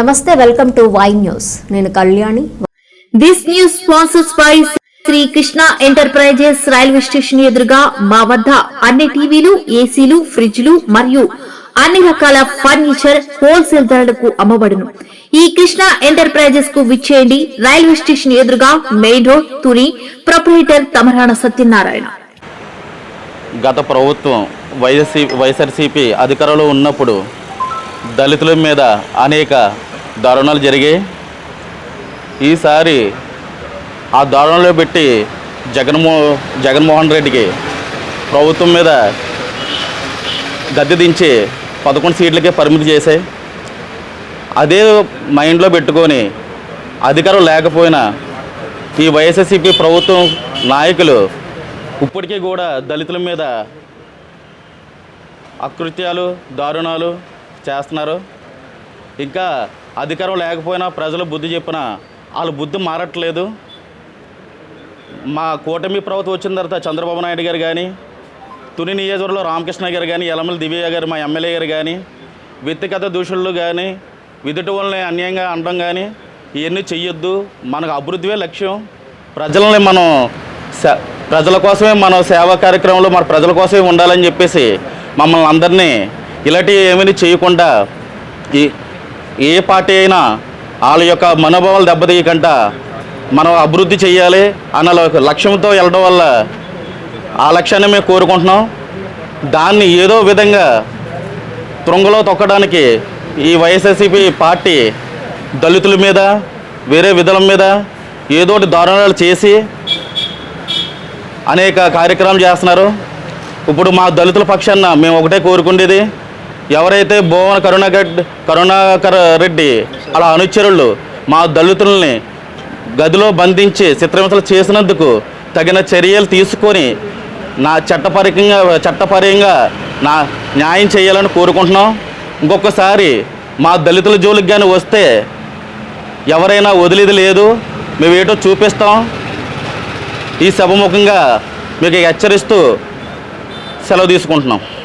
నమస్తే welcome to Y news. నేను Kalyani. This news sponsors by Sri Krishna enterprises railway station ఎదురుగా మా వద్ద అన్ని టీవీలు ఏసీలు ఫ్రిడ్జ్లు మరియు అన్ని రకాల ఫర్నిచర్ హోల్సేల్ ధరలకు అమ్మబడును. ఈ కృష్ణ ఎంటర్ప్రైజెస్కు విచ్చేయండి. రైల్వే స్టేషన్ ఎదురుగా main road Tuni proprietor Tamarana Satyanarayana. గత ప్రభుత్వం వైఎస్సీ వైఎస్ఆర్సీపీ అధికారంలో ఉన్నప్పుడు దళితుల మీద అనేక దారుణాలు జరిగాయి ఈసారి ఆ దారుణంలో పెట్టి జగన్మో జగన్మోహన్ రెడ్డికి ప్రభుత్వం మీద గద్దె దించి పదకొండు సీట్లకే పరిమితి చేశాయి అదే మైండ్లో పెట్టుకొని అధికారం లేకపోయినా ఈ వైఎస్ఎస్సీపీ ప్రభుత్వం నాయకులు ఇప్పటికీ కూడా దళితుల మీద అకృత్యాలు దారుణాలు చేస్తున్నారు. ఇంకా అధికారం లేకపోయినా ప్రజలు బుద్ధి చెప్పినా వాళ్ళు బుద్ధి మారట్లేదు. మా కూటమి ప్రభుత్వం వచ్చిన తర్వాత చంద్రబాబు నాయుడు గారు కానీ తుని నియోజకవర్గంలో రామకృష్ణ గారు కానీ యలమల దివ్య గారు మా ఎమ్మెల్యే గారు కానీ వ్యక్తిగత దూషణలు కానీ విదుటి వాళ్ళని అన్యాయంగా అనడం కానీ ఇవన్నీ చెయ్యొద్దు. మనకు అభివృద్ధివే లక్ష్యం. ప్రజలని మనం సే- ప్రజల కోసమే మనం సేవా కార్యక్రమంలో మన ప్రజల కోసమే ఉండాలని చెప్పేసి మమ్మల్ని అందరినీ ఇలాంటివి ఏమీ చేయకుండా ఈ ఏ పార్టీ అయినా వాళ్ళ యొక్క మనోభావాలు దెబ్బతీయకుండా మనం అభివృద్ధి చేయాలి అన్న లక్ష్యంతో వెళ్ళడం వల్ల ఆ లక్ష్యాన్ని మేము కోరుకుంటున్నాం. దాన్ని ఏదో విధంగా తృంగలో తొక్కడానికి ఈ వైఎస్ఆర్సీపీ పార్టీ దళితుల మీద వేరే విధుల మీద ఏదో ఒకటి దారుణాలు చేసి అనేక కార్యక్రమాలు చేస్తున్నారు. ఇప్పుడు మా దళితుల పక్షాన మేము ఒకటే కోరుకుండేది ఎవరైతే భువన కరుణాగడ్ కరుణాకర్ రెడ్డి అలా అనుచరులు మా దళితుల్ని గదిలో బంధించి చిత్రహింసలు చేసినందుకు తగిన చర్యలు తీసుకొని నా చట్టపరంగా చట్టపరంగా నా న్యాయం చేయాలని కోరుకుంటున్నాం. ఇంకొకసారి మా దళితుల జోలికి కానీ వస్తే ఎవరైనా వదిలేది లేదు. మేము ఏటో చూపిస్తాం. ఈ సభముఖంగా మీకు హెచ్చరిస్తూ సెలవు తీసుకుంటున్నాం.